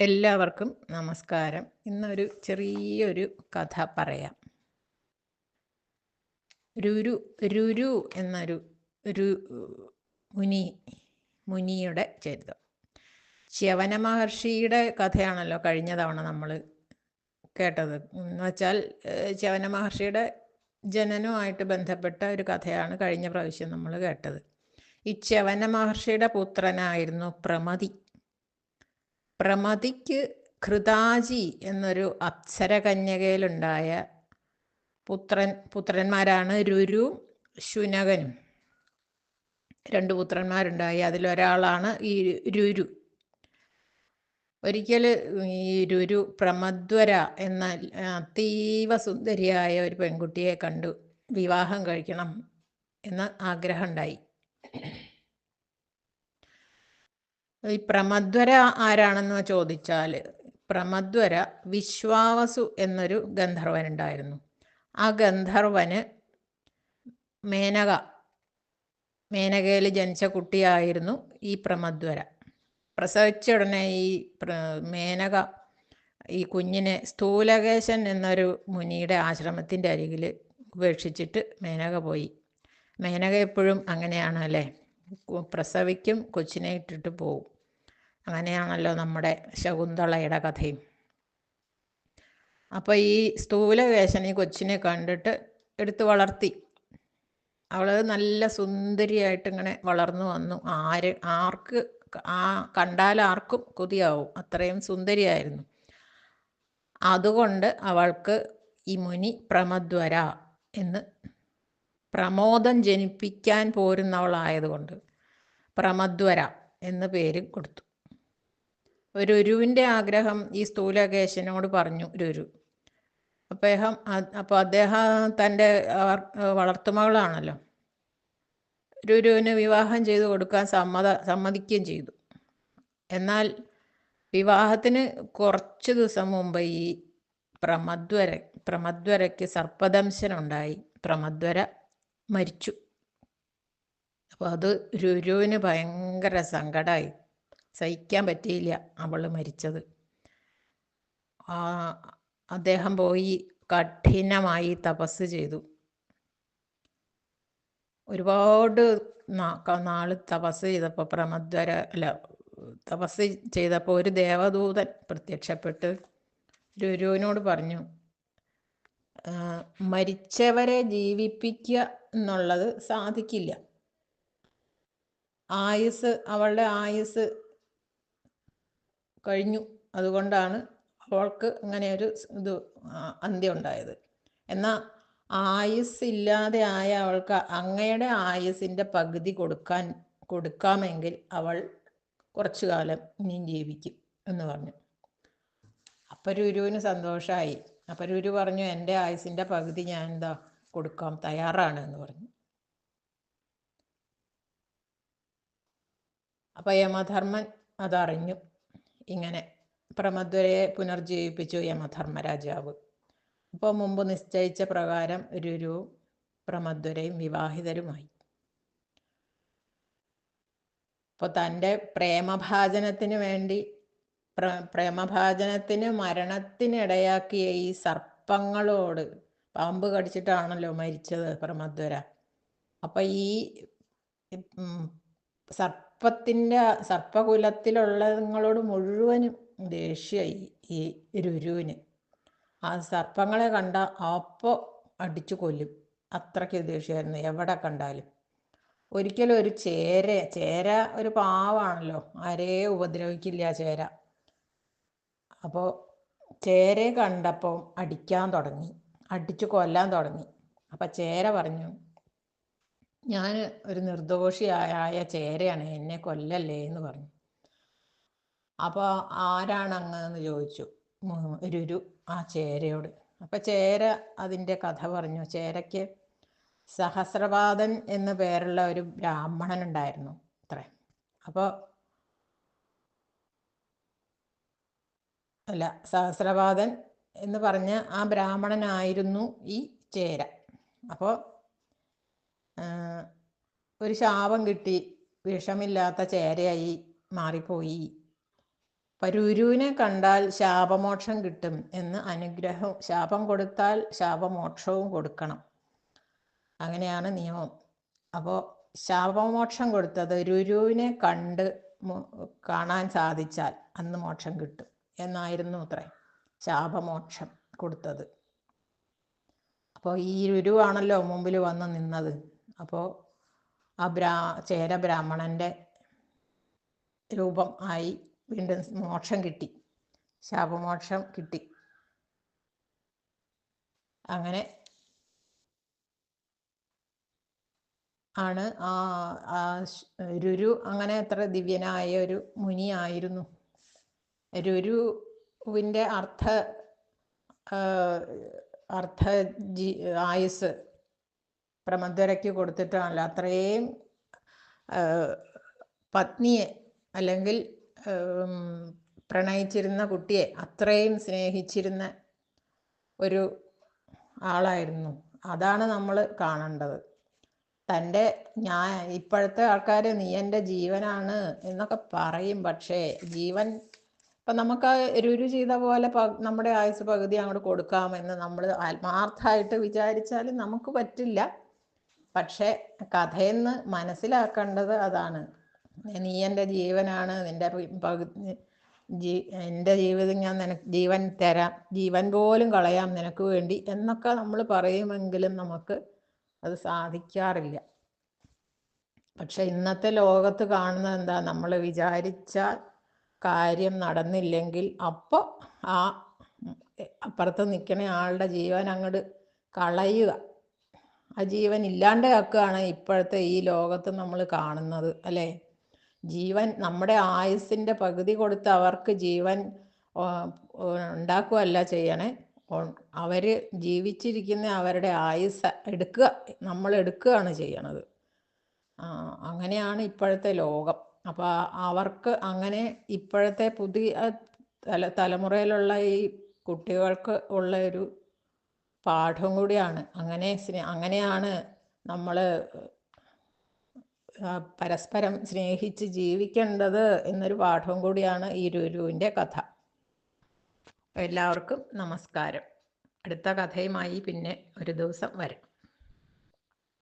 എല്ലാവർക്കും നമസ്കാരം. ഇന്നൊരു ചെറിയൊരു കഥ പറയാം. രുരു രുരു എന്നൊരു ഒരു മുനി മുനിയുടെ ചരിതം ശിവന മഹർഷിയുടെ കഥയാണല്ലോ കഴിഞ്ഞ തവണ നമ്മൾ കേട്ടത്. എന്ന് വെച്ചാൽ ശിവന മഹർഷിയുടെ ജനനവുമായിട്ട് ബന്ധപ്പെട്ട ഒരു കഥയാണ് കഴിഞ്ഞ പ്രാവശ്യം നമ്മൾ കേട്ടത്. ഈ ശവന മഹർഷിയുടെ പുത്രനായിരുന്നു പ്രമതി. പ്രമതിക്ക് കൃതാജി എന്നൊരു അപ്സരകന്യകയിലുണ്ടായ പുത്രൻ പുത്രന്മാരാണ് രുരു ശുനകനും. രണ്ട് പുത്രന്മാരുണ്ടായി. അതിലൊരാളാണ് ഈ രുരു. ഒരിക്കൽ ഈ രുരു പ്രമദ്വര എന്ന അതീവ സുന്ദരിയായ ഒരു പെൺകുട്ടിയെ കണ്ടു. വിവാഹം കഴിക്കണം എന്ന ആഗ്രഹമുണ്ടായി ഈ പ്രമധ്വര ആരാണെന്ന് ചോദിച്ചാൽ പ്രമധ്വര വിശ്വാവസു എന്നൊരു ഗന്ധർവൻ ഗന്ധർവനുണ്ടായിരുന്നു. ആ ഗന്ധർവന് മേനക മേനകയിൽ ജനിച്ച കുട്ടിയായിരുന്നു ഈ പ്രമധ്വര. പ്രസവിച്ച ഉടനെ ഈ മേനക ഈ കുഞ്ഞിനെ സ്ഥൂലകേശൻ എന്നൊരു മുനിയുടെ ആശ്രമത്തിന്റെ അരികിൽ ഉപേക്ഷിച്ചിട്ട് മേനക പോയി. മേനക എപ്പോഴും അങ്ങനെയാണ് അല്ലേ? പ്രസവിക്കും കൊച്ചിനെ ഇട്ടിട്ട് പോവും. അങ്ങനെയാണല്ലോ നമ്മുടെ ശകുന്തളയുടെ കഥയും. അപ്പോൾ ഈ സ്ഥൂലകേശൻ ഈ കൊച്ചിനെ കണ്ടിട്ട് എടുത്ത് വളർത്തി. അവൾ നല്ല സുന്ദരിയായിട്ട് ഇങ്ങനെ വളർന്നു വന്നു. ആര് ആർക്ക് ആ കണ്ടാൽ ആർക്കും കൊതിയാവും. അത്രയും സുന്ദരിയായിരുന്നു. അതുകൊണ്ട് അവൾക്ക് ഈ മുനി പ്രമദ്വര എന്ന് പ്രമോദം ജനിപ്പിക്കാൻ പോരുന്നവളായതുകൊണ്ട് പ്രമദ്വര എന്ന് പേര് കൊടുത്തു. രുരുവിന്റെ ആഗ്രഹം ഈ സ്ഥൂലകേശനോട് പറഞ്ഞു രുരു. അദ്ദേഹം അപ്പോൾ അദ്ദേഹം തന്റെ വളർത്തുമകളാണല്ലോ. രുരുവിന് വിവാഹം ചെയ്തു കൊടുക്കാൻ സമ്മത സമ്മതിക്കുകയും ചെയ്തു. എന്നാൽ വിവാഹത്തിന് കുറച്ച് ദിവസം മുമ്പ് ഈ പ്രമദ്വര പ്രമദ്വരയ്ക്ക് സർപ്പദംശനുണ്ടായി. പ്രമദ്വര മരിച്ചു. അപ്പോൾ അത് രുരുവിന് ഭയങ്കര സങ്കടമായി സഹിക്കാൻ പറ്റിയില്ല അവൾ മരിച്ചത്. അദ്ദേഹം പോയി കഠിനമായി തപസ് ചെയ്തു. ഒരുപാട് നാ- ക- നാൾ തപസ് ചെയ്തപ്പോൾ പ്രമദ്വര അല്ല തപസ് ചെയ്തപ്പോൾ ഒരു ദേവദൂതൻ പ്രത്യക്ഷപ്പെട്ട് രുരുവിനോട് പറഞ്ഞു മരിച്ചവരെ ജീവിപ്പിക്കുക എന്നുള്ളത് സാധിക്കില്ല. ആയുസ് അവളുടെ ആയുസ് കഴിഞ്ഞു. അതുകൊണ്ടാണ് അവൾക്ക് അങ്ങനെ ഒരു ഇത് അന്ത്യം ഉണ്ടായത്. എന്നാൽ ആയുസ് ഇല്ലാതെ ആയ അവൾക്ക് അങ്ങയുടെ ആയുസിന്റെ പകുതി കൊടുക്കാൻ കൊടുക്കാമെങ്കിൽ അവൾ കുറച്ചു കാലം ഇനിയും ജീവിക്കും എന്ന് പറഞ്ഞു. അപ്പം രുരുവിന് സന്തോഷമായി അപ്പം രുരു പറഞ്ഞു എന്റെ ആയുസിന്റെ പകുതി ഞാൻ എന്താ കൊടുക്കാം തയ്യാറാണ് എന്ന് പറഞ്ഞു. അപ്പം യമധർമ്മൻ അതറിഞ്ഞു. ഇങ്ങനെ പ്രമദ്വരയെ പുനർജീവിപ്പിച്ചു യമധർമ്മരാജാവ്. അപ്പോൾ മുമ്പ് നിശ്ചയിച്ച പ്രകാരം രുരുവും പ്രമദ്വരയും വിവാഹിതരുമായി. അപ്പോൾ തന്റെ പ്രേമഭാജനത്തിന് വേണ്ടി പ്ര പ്രേമഭാജനത്തിന് മരണത്തിനിടയാക്കിയ ഈ സർപ്പങ്ങളോട് പാമ്പ് കടിച്ചിട്ടാണല്ലോ മരിച്ചത് പ്രമദ്വര അപ്പം ഈ ഉം, സർപ്പത്തിന്റെ സർപ്പകുലത്തിലുള്ളതുങ്ങളോട് മുഴുവനും ദേഷ്യമായി ഈ രുരുവിന്. ആ സർപ്പങ്ങളെ കണ്ട അപ്പോൾ അടിച്ചു കൊല്ലും. അത്രയ്ക്ക് ദേഷ്യമായിരുന്നു എവിടെ കണ്ടാലും. ഒരിക്കലും ഒരു ചേര ചേര ഒരു പാവാണല്ലോ. ആരെയും ഉപദ്രവിക്കില്ല ചേര. അപ്പോൾ ചേരെ കണ്ടപ്പോൾ അടിക്കാൻ തുടങ്ങി. അടിച്ചു കൊല്ലാൻ തുടങ്ങി. അപ്പം ചേര പറഞ്ഞു ഞാൻ ഒരു നിർദോഷിയായ ചേരയാണ് എന്നെ കൊല്ലല്ലേ എന്ന് പറഞ്ഞു. അപ്പോൾ ആരാണ് അങ്ങ് എന്ന് ചോദിച്ചു ഒരു ആ ചേരയോട്. അപ്പം ചേര അതിന്റെ കഥ പറഞ്ഞു. ചേരയ്ക്ക് സഹസ്രപാദൻ എന്ന പേരുള്ള ഒരു ബ്രാഹ്മണൻ ഉണ്ടായിരുന്നു അത്രേ. അപ്പോൾ അല്ല സഹസ്രപാദൻ എന്ന് പറഞ്ഞ ആ ബ്രാഹ്മണനായിരുന്നു ഈ ചേര. അപ്പോൾ ഒരു ശാപം കിട്ടി വിഷമില്ലാത്ത ചേരയായി മാറിപ്പോയി. പരൂരുവിനെ രുരുവിനെ കണ്ടാൽ ശാപമോക്ഷം കിട്ടും എന്ന് അനുഗ്രഹം ശാപം കൊടുത്താൽ ശാപമോക്ഷവും കൊടുക്കണം. അങ്ങനെയാണ് നിയമം. അപ്പോൾ ശാപമോക്ഷം കൊടുത്തത് രുരുവിനെ കണ്ട് കാണാൻ സാധിച്ചാൽ അന്ന് മോക്ഷം കിട്ടും എന്നായിരുന്നു അത്രേ ശാപമോക്ഷം കൊടുത്തത്. അപ്പോൾ ഈ രുരുവാണല്ലോ മുമ്പിൽ വന്ന് നിന്നത്. അപ്പോൾ ആ ബ്രാ ചേര ബ്രാഹ്മണന്റെ രൂപം ആയി വീണ്ടും മോക്ഷം കിട്ടി. ശാപമോക്ഷം കിട്ടി. അങ്ങനെ ആണ് ആ രുരു അങ്ങനെ അത്ര ദിവ്യനായ ഒരു മുനിയായിരുന്നു രുരുവിന്റെ അർത്ഥ അർത്ഥ ജി ആയുസ് പ്രമദ്വരയ്ക്ക് കൊടുത്തിട്ടാണല്ലോ അത്രയും പത്നിയെ അല്ലെങ്കിൽ പ്രണയിച്ചിരുന്ന കുട്ടിയെ അത്രയും സ്നേഹിച്ചിരുന്ന ഒരു ആളായിരുന്നു. അതാണ് നമ്മൾ കാണേണ്ടത്. തന്റെ ഞാൻ ഇപ്പോഴത്തെ ആൾക്കാർ നീ എന്റെ ജീവനാണ് എന്നൊക്കെ പറയും. പക്ഷേ ജീവൻ ഇപ്പം നമുക്ക് രുരു ചെയ്ത പോലെ നമ്മുടെ ആയുസ് പകുതി അങ്ങോട്ട് കൊടുക്കാമെന്ന് നമ്മൾ ആത്മാർത്ഥമായിട്ട് വിചാരിച്ചാലും നമുക്ക് പറ്റില്ല. പക്ഷേ കഥയെന്ന് മനസ്സിലാക്കേണ്ടത് അതാണ്. നീ എന്റെ ജീവനാണ് നിന്റെ പകുതി ജീ എന്റെ ജീവിതം ഞാൻ നിനക്ക് ജീവൻ തരാം ജീവൻ പോലും കളയാം നിനക്ക് വേണ്ടി എന്നൊക്കെ നമ്മൾ പറയുമെങ്കിലും നമുക്ക് അത് സാധിക്കാറില്ല. പക്ഷെ ഇന്നത്തെ ലോകത്ത് കാണുന്നത് എന്താ? നമ്മൾ വിചാരിച്ച കാര്യം നടന്നില്ലെങ്കിൽ അപ്പോൾ ആ അപ്പുറത്ത് നിൽക്കുന്ന ആളുടെ ജീവൻ അങ്ങോട്ട് കളയുക. ആ ജീവൻ ഇല്ലാണ്ടാക്കുകയാണ് ഇപ്പോഴത്തെ ഈ ലോകത്ത് നമ്മൾ കാണുന്നത് അല്ലേ? ജീവൻ നമ്മുടെ ആയുസിന്റെ പകുതി കൊടുത്ത് അവർക്ക് ജീവൻ ഉണ്ടാക്കുകയല്ല ചെയ്യണേ. അവർ ജീവിച്ചിരിക്കുന്ന അവരുടെ ആയുസ് എടുക്കുക നമ്മൾ എടുക്കുകയാണ് ചെയ്യണത്. അങ്ങനെയാണ് ഇപ്പോഴത്തെ ലോകം. അപ്പോൾ അവർക്ക് അങ്ങനെ ഇപ്പോഴത്തെ പുതിയ തല തലമുറയിലുള്ള ഈ കുട്ടികൾക്ക് ഉള്ള ഒരു പാഠം കൂടിയാണ്. അങ്ങനെ അങ്ങനെയാണ് നമ്മൾ പരസ്പരം സ്നേഹിച്ച് ജീവിക്കേണ്ടത് എന്നൊരു പാഠവും കൂടിയാണ് ഈ രുരുവിന്റെ കഥ. എല്ലാവർക്കും നമസ്കാരം. അടുത്ത കഥയുമായി പിന്നെ ഒരു ദിവസം വരാം.